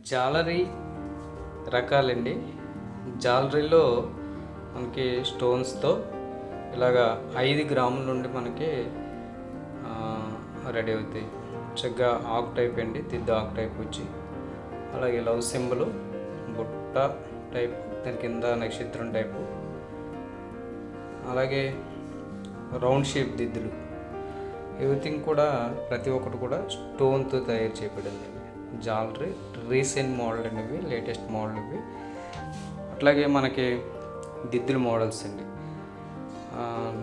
జాలరీ రకాలండి. జాలరీలో మనకి స్టోన్స్తో ఇలాగా ఐదు గ్రాముల నుండి మనకి రెడీ అవుతాయి. చక్కగా ఆకు టైప్ అండి దిద్దు ఆకు టైప్ వచ్చి. అలాగే లవ్ సింబల్ బుట్ట టైప్ దాని కింద నక్షత్రం టైపు. అలాగే రౌండ్ షేప్ దిద్దులు. ఎవ్రీథింగ్ కూడా ప్రతి ఒక్కటి కూడా స్టోన్తో తయారు చేయబడింది జాలరీ రీసెంట్ మోడల్ అనేవి లేటెస్ట్ మోడల్ ఇవి. అట్లాగే మనకి దిద్దుల మోడల్స్ అండి.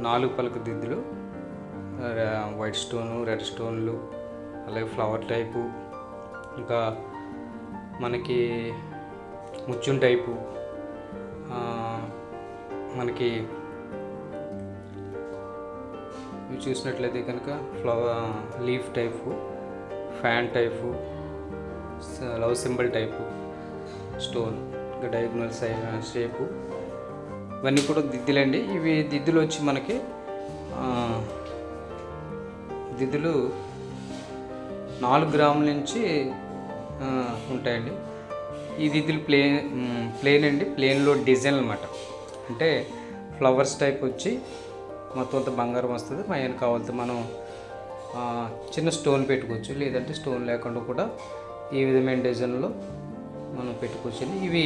నాలుగు పలుకు దిద్దులు. వైట్ స్టోను రెడ్ స్టోన్లు అలాగే ఫ్లవర్ టైపు. ఇంకా మనకి ముత్యం టైపు. మనకి ఇవి చూసినట్లయితే కనుక flower leaf type fan type. Love symbol type stone ఇంకా డయాగ్నల్ సై షేపు ఇవన్నీ కూడా దిద్దులండి. ఇవి దిద్దులు వచ్చి మనకి దిద్దులు నాలుగు గ్రాముల నుంచి ఉంటాయండి. ఈ దిద్దులు ప్లేన్ ప్లేన్ అండి. ప్లేన్లో డిజైన్ అనమాట అంటే ఫ్లవర్స్ టైప్ వచ్చి మొత్తం అంతా బంగారం వస్తుంది. పైన కావాలంటే మనం చిన్న స్టోన్ పెట్టుకోవచ్చు. లేదంటే స్టోన్ లేకుండా కూడా ఈ విధమైన డిజైన్లో మనం పెట్టుకోవచ్చండి ఇవి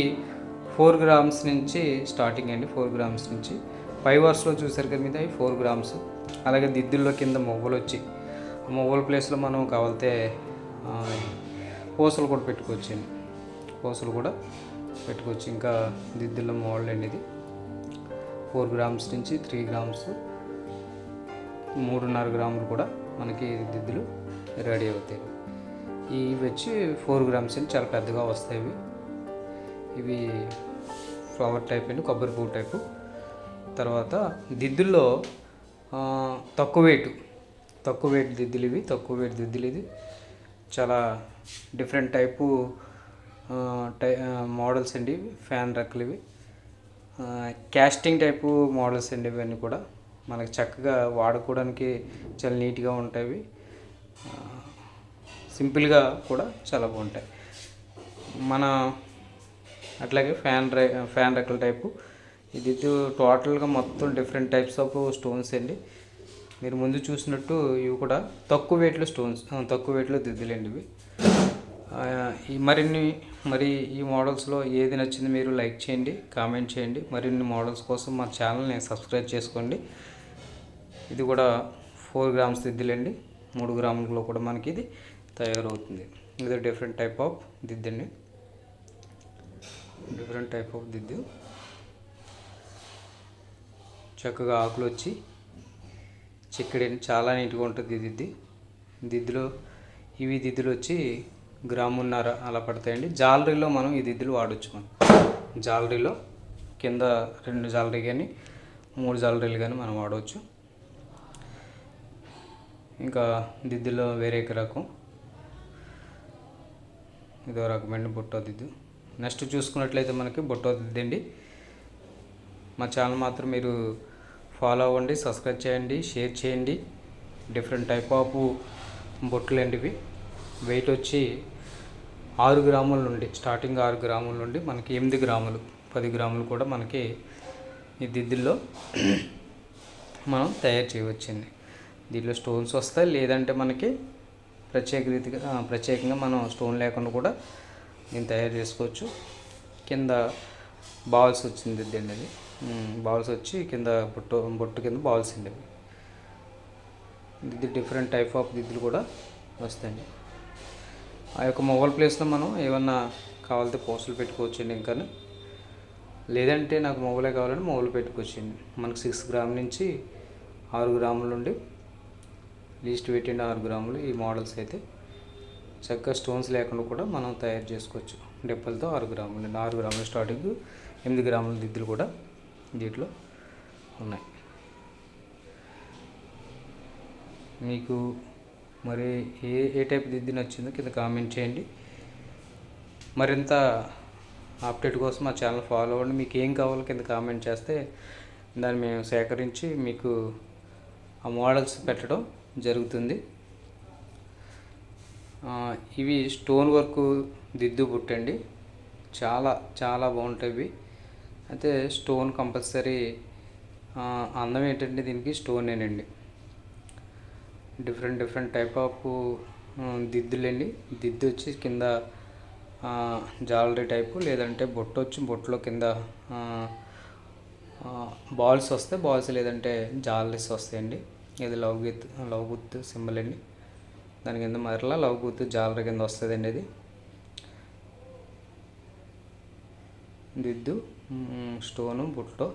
ఫోర్ గ్రామ్స్ నుంచి స్టార్టింగ్ అండి ఫోర్ గ్రామ్స్ నుంచి. ఫైవ్ అవర్స్లో చూసారు కదా మీద అవి ఫోర్ గ్రామ్స్. అలాగే దిద్దుల్లో కింద మొవ్వలు వచ్చి ఆ మొవ్వల ప్లేస్లో మనం కావాలితే పూసలు కూడా పెట్టుకోవచ్చండి పూసలు కూడా పెట్టుకోవచ్చు ఇంకా దిద్దుల్లో మోడల్ అండి ఇది. ఫోర్ గ్రామ్స్ నుంచి త్రీ గ్రామ్స్ మూడున్నర గ్రాములు కూడా మనకి దిద్దులు రెడీ అవుతాయి. ఇవి వచ్చి ఫోర్ గ్రామ్స్ అని చాలా పెద్దగా వస్తాయి ఇవి. ఇవి ఫ్లవర్ టైప్ అండి కొబ్బరి పువ్వు టైపు. తర్వాత దిద్దుల్లో తక్కువ వెయిట్ తక్కువ వెయిట్ దిద్దులు ఇవి తక్కువ వెయిట్ దిద్దులు ఇది. చాలా డిఫరెంట్ టైపు టై మోడల్స్ అండి ఇవి ఫ్యాన్ రక్కులు ఇవి. క్యాస్టింగ్ టైపు మోడల్స్ అండి ఇవన్నీ కూడా. మనకి చక్కగా వాడుకోవడానికి చాలా నీట్గా ఉంటాయి సింపుల్గా కూడా చాలా బాగుంటాయి. మన అట్లాగే ఫ్యాన్ రై ఫ్యాన్ రెక్కల టైపు. ఇది టోటల్గా మొత్తం డిఫరెంట్ టైప్స్ ఆఫ్ స్టోన్స్ అండి. మీరు ముందు చూసినట్టు ఇవి కూడా తక్కువ వెయిట్లో స్టోన్స్ తక్కువ వెయిట్లో దిద్దులేండి ఇవి. ఈ మరిన్ని మరి ఈ మోడల్స్లో ఏది నచ్చింది మీరు లైక్ చేయండి కామెంట్ చేయండి. మరిన్ని మోడల్స్ కోసం మా ఛానల్ని సబ్స్క్రైబ్ చేసుకోండి. ఇది కూడా ఫోర్ గ్రామ్స్ దిద్దులండి. మూడు గ్రాములలో కూడా మనకి ఇది. తయారవుతుంది. ఇది డిఫరెంట్ టైప్ ఆఫ్ దిద్దండి డిఫరెంట్ టైప్ ఆఫ్ దిద్దు. చక్కగా ఆకులు వచ్చి చిక్కడి చాలా నీట్గా ఉంటుంది దిద్ది. దిద్దులో ఇవి దిద్దులు వచ్చి గ్రామున్నర అలా పడతాయండి. జాలరీలో మనం ఈ దిద్దులు వాడచ్చు మనం. జాలరీలో కింద రెండు జాలరీ కానీ మూడు జాలరీలు కానీ మనం వాడవచ్చు ఇంకా దిద్దులో వేరే రకం. ఇదో రకమైన బుట్టదిద్దు. నెక్స్ట్ చూసుకున్నట్లయితే మనకి బుట్టో అండి మా ఛానల్ మాత్రం మీరు ఫాలో అవ్వండి సబ్స్క్రైబ్ చేయండి షేర్ చేయండి. డిఫరెంట్ టైప్ ఆఫ్ బొట్లు అండి ఇవి వెయిట్ వచ్చి ఆరు గ్రాముల నుండి స్టార్టింగ్ ఆరు గ్రాముల నుండి మనకి ఎనిమిది గ్రాములు పది గ్రాములు కూడా మనకి ఈ దిద్దుల్లో మనం తయారు చేయవచ్చండి. దీనిలో స్టోన్స్ వస్తాయి లేదంటే మనకి ప్రత్యేక రీతిగా ప్రత్యేకంగా మనం స్టోన్ లేకుండా కూడా దీన్ని తయారు చేసుకోవచ్చు. కింద బాల్స్ వచ్చింది దీన్ని అది బాల్స్ వచ్చి కింద బొట్టు బొట్టు కింద బాల్స్ అండి ఇది దిద్దు డిఫరెంట్ టైప్ ఆఫ్ దిద్దులు కూడా వస్తాయండి. ఆ యొక్క మొబైల్ ప్లేస్లో మనం ఏమన్నా కావాలితే పోస్టులు పెట్టుకోవచ్చండి ఇంకా లేదంటే నాకు మొబైలే కావాలంటే మొబైల్ పెట్టుకోవచ్చండి. మనకు సిక్స్ గ్రామ్ నుంచి ఆరు గ్రాముల నుండి లీస్ట్ వెయిట్ అండ్ ఆరు గ్రాములు ఈ మోడల్స్ అయితే చక్కగా స్టోన్స్ లేకుండా కూడా మనం తయారు చేసుకోవచ్చు. డెప్పలతో ఆరు గ్రాములు ఆరు గ్రాముల స్టార్టింగ్ ఎనిమిది గ్రాముల దిద్దులు కూడా దీంట్లో ఉన్నాయి. మీకు మరి ఏ ఏ టైప్ దిద్ది నచ్చిందో కింద కామెంట్ చేయండి. మరింత అప్డేట్ కోసం మా ఛానల్ ఫాలో అవ్వండి. మీకు ఏం కావాలో కింద కామెంట్ చేస్తే దాన్ని మేము సేకరించి మీకు ఆ మోడల్స్ పెట్టడం జరుగుతుంది. ఇవి స్టోన్ వర్క్ దిద్దు బుట్టండి. చాలా చాలా బాగుంటాయి. ఇవి అయితే స్టోన్ కంపల్సరీ అందం ఏంటంటే దీనికి స్టోనేనండి. డిఫరెంట్ డిఫరెంట్ టైప్ ఆఫ్ దిద్దులండి. దిద్దు వచ్చి కింద జాలరీ టైపు లేదంటే బొట్టు వచ్చి బొట్టులో కింద బాల్స్ వస్తే బాల్స్ లేదంటే జాలరీస్ వస్తాయండి. ఇది లవ్ గీత్ లవ్ గుత్ సింబల్ అండి. దాని కింద మరలా లవ్ గుత్ జాలర్ కింద వస్తుందండి ఇది దిద్దు స్టోను బుట్టో